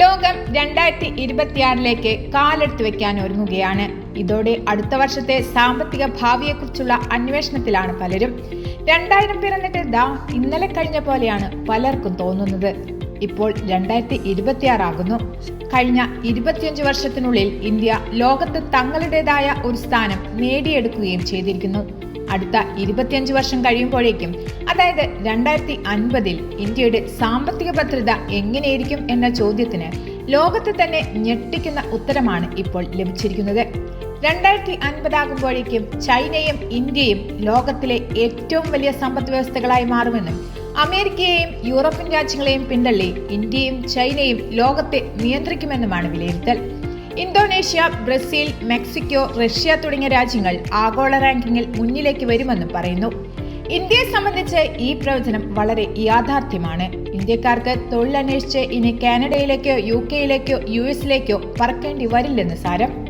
ലോകം രണ്ടായിരത്തി ഇരുപത്തിയാറിലേക്ക് കാലെടുത്തു വെക്കാൻ ഒരുങ്ങുകയാണ്. ഇതോടെ അടുത്ത വർഷത്തെ സാമ്പത്തിക ഭാവിയെക്കുറിച്ചുള്ള അന്വേഷണത്തിലാണ് പലരും. രണ്ടായിരം പിറന്നിട്ട് ദാ ഇന്നലെ കഴിഞ്ഞ പോലെയാണ് പലർക്കും തോന്നുന്നത്. ഇപ്പോൾ രണ്ടായിരത്തി ഇരുപത്തിയാറാകുന്നു കഴിഞ്ഞ ഇരുപത്തിയഞ്ച് വർഷത്തിനുള്ളിൽ ഇന്ത്യ ലോകത്ത് തങ്ങളുടേതായ ഒരു സ്ഥാനം നേടിയെടുക്കുകയും ചെയ്തിരിക്കുന്നു. അടുത്ത ഇരുപത്തിയഞ്ച് വർഷം കഴിയുമ്പോഴേക്കും അതായത് രണ്ടായിരത്തി അൻപതിൽ ഇന്ത്യയുടെ സാമ്പത്തിക ഭദ്രത എങ്ങനെയായിരിക്കും എന്ന ചോദ്യത്തിന് ലോകത്തെ തന്നെ ഞെട്ടിക്കുന്ന ഉത്തരമാണ് ഇപ്പോൾ ലഭിച്ചിരിക്കുന്നത്. രണ്ടായിരത്തി അൻപതാകുമ്പോഴേക്കും ചൈനയും ഇന്ത്യയും ലോകത്തിലെ ഏറ്റവും വലിയ സമ്പദ് വ്യവസ്ഥകളായി മാറുമെന്നും അമേരിക്കയെയും യൂറോപ്യൻ രാജ്യങ്ങളെയും പിന്തള്ളി ഇന്ത്യയും ചൈനയും ലോകത്തെ നിയന്ത്രിക്കുമെന്നുമാണ് വിലയിരുത്തൽ. ഇന്തോനേഷ്യ ബ്രസീൽ മെക്സിക്കോ റഷ്യ തുടങ്ങിയ രാജ്യങ്ങൾ ആഗോള റാങ്കിങ്ങിൽ മുന്നിലേക്ക് വരുമെന്നും പറയുന്നു. ഇന്ത്യയെ സംബന്ധിച്ച് ഈ പ്രവചനം വളരെ യാഥാർത്ഥ്യമാണ്. ഇന്ത്യക്കാർക്ക് തൊഴിലന്വേഷിച്ച് ഇനി കാനഡയിലേക്കോ യു കെയിലേക്കോ യു എസിലേക്കോ പറക്കേണ്ടി വരില്ലെന്ന് സാരം.